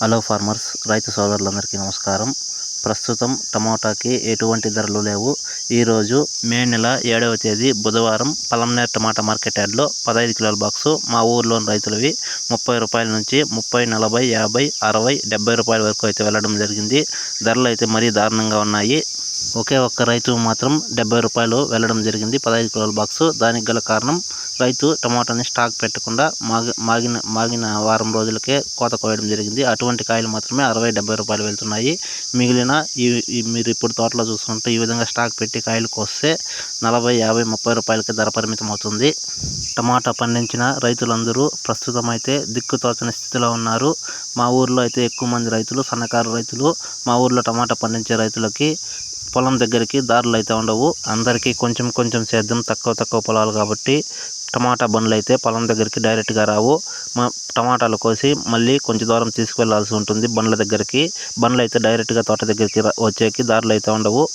Hello farmers రైతు సోదరులందరికీ నమస్కారం. ప్రస్తుతం టమోటాకి ఎటువంటి ధరలు లేవు. ఈరోజు మే నెల ఏడవ తేదీ బుధవారం పలంనేర్ టమాటా మార్కెట్ యార్డ్లో పదహైదు కిలోల బాక్సు మా ఊర్లోని రైతులవి ముప్పై రూపాయల నుంచి ముప్పై నలభై యాభై అరవై డెబ్బై రూపాయల వరకు అయితే వెళ్ళడం జరిగింది. ధరలు అయితే మరీ దారుణంగా ఉన్నాయి. ఒకే ఒక్క రైతు మాత్రం డెబ్బై రూపాయలు వెళ్ళడం జరిగింది పదహైదు కిలోల బాక్సు. దానికి గల కారణం రైతు టమాటాని స్టాక్ పెట్టకుండా మాగి మాగిన మాగిన వారం రోజులకే కోత కోయడం జరిగింది. అటువంటి కాయలు మాత్రమే అరవై డెబ్బై రూపాయలు వెళ్తున్నాయి. మిగిలిన ఈ మీరు ఇప్పుడు తోటలో చూసుకుంటే ఈ విధంగా స్టాక్ పెట్టి కాయలు కోస్తే నలభై యాభై ముప్పై రూపాయలకి ధర పరిమితం అవుతుంది టమాటా పండించిన రైతులందరూ ప్రస్తుతం అయితే దిక్కుతోచని స్థితిలో ఉన్నారు. మా ఊర్లో అయితే ఎక్కువ మంది రైతులు సన్నకారు రైతులు మా ఊర్లో టమాటా పండించే రైతులకి పొలం దగ్గరికి దారులు అయితే ఉండవు. అందరికీ కొంచెం కొంచెం సేద్యం తక్కువ తక్కువ పొలాలు కాబట్టి టమాటా బండ్లు అయితే పొలం దగ్గరికి డైరెక్ట్గా రావు. మా టమాటాలు కోసి మళ్ళీ కొంచెం దూరం తీసుకువెళ్ళాల్సి ఉంటుంది బండ్ల దగ్గరికి. బండ్లు అయితే డైరెక్ట్గా తోట దగ్గరికి రా- వచ్చేకి దారులు అయితే ఉండవు.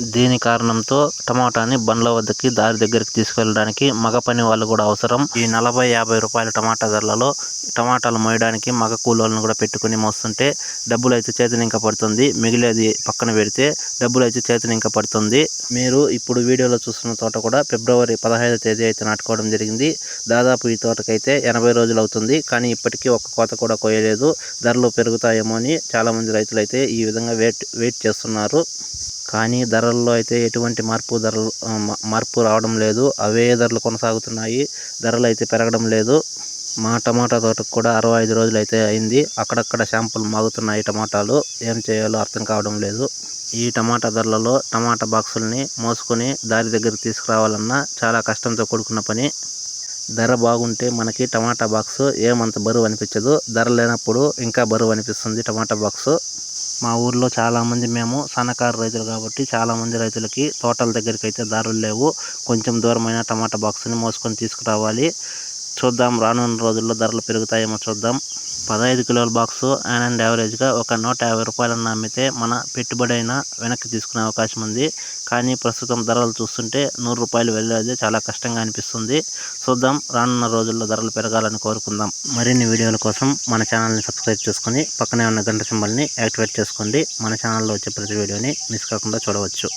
దీని కారణంతో టమాటాని బండ్ల వద్దకి దారి దగ్గరికి తీసుకెళ్ళడానికి మగ పని వాళ్ళు కూడా అవసరం. ఈ నలభై యాభై రూపాయల టమాటా ధరలలో టమాటాలు మోయడానికి మగ కూలోళ్ళను కూడా పెట్టుకుని మోస్తుంటే డబ్బులు అయితే చేతిని ఇంకా పడుతుంది. మిగిలేది పక్కన పెడితే డబ్బులు అయితే చేతిని ఇంకా పడుతుంది. మీరు ఇప్పుడు వీడియోలో చూస్తున్న తోట కూడా ఫిబ్రవరి పదహైదు తేదీ అయితే నాటుకోవడం జరిగింది. జరిగింది. దాదాపు ఈ తోటకైతే ఎనభై రోజులు అవుతుంది. కానీ ఇప్పటికీ ఒక్క కోత కూడా కోయలేదు. ధరలు పెరుగుతాయేమో అని చాలామంది రైతులు అయితే ఈ విధంగా వెయిట్ వెయిట్ చేస్తున్నారు. కానీ ధరల్లో అయితే ఎటువంటి మార్పు ధరలు మార్పు రావడం లేదు. అవే ధరలు కొనసాగుతున్నాయి. ధరలు అయితే పెరగడం లేదు. మా టమాటా తోటకు కూడా అరవై ఐదు రోజులు అయితే అయింది. అక్కడక్కడ శాంపుల్ మాగుతున్నాయి టమాటాలు. ఏం చేయాలో అర్థం కావడం లేదు. ఈ టమాటా ధరలలో టమాటా బాక్సుల్ని మోసుకొని దారి దగ్గర తీసుకురావాలన్నా చాలా కష్టంతో కూడుకున్న పని. ధర బాగుంటే మనకి టమాటా బాక్స్ ఏమంత బరువు అనిపించదు. ధర లేనప్పుడు ఇంకా బరువు అనిపిస్తుంది టమాటా బాక్స్. మా ఊర్లో చాలామంది మేము సన్నకారు రైతులు కాబట్టి చాలామంది రైతులకి తోటల దగ్గరికి అయితే దారులు లేవు. కొంచెం దూరమైన టమాటా బాక్స్ని మోసుకొని తీసుకురావాలి. చూద్దాం. రానున్న రోజుల్లో ధరలు పెరుగుతాయేమో చూద్దాం. పదహైదు కిలోల బాక్స్ యాన్ అండ్ యావరేజ్గా ఒక నూట యాభై రూపాయలన్న అమ్మితే మన పెట్టుబడి అయినా వెనక్కి తీసుకునే అవకాశం ఉంది. కానీ ప్రస్తుతం ధరలు చూస్తుంటే నూరు రూపాయలు వెళ్ళేది చాలా కష్టంగా అనిపిస్తుంది. చూద్దాం. రానున్న రోజుల్లో ధరలు పెరగాలని కోరుకుందాం. మరిన్ని వీడియోల కోసం మన ఛానల్ని సబ్స్క్రైబ్ చేసుకొని పక్కనే ఉన్న గంట సింబల్ని యాక్టివేట్ చేసుకోండి. మన ఛానల్లో వచ్చే ప్రతి వీడియోని మిస్ కాకుండా చూడవచ్చు.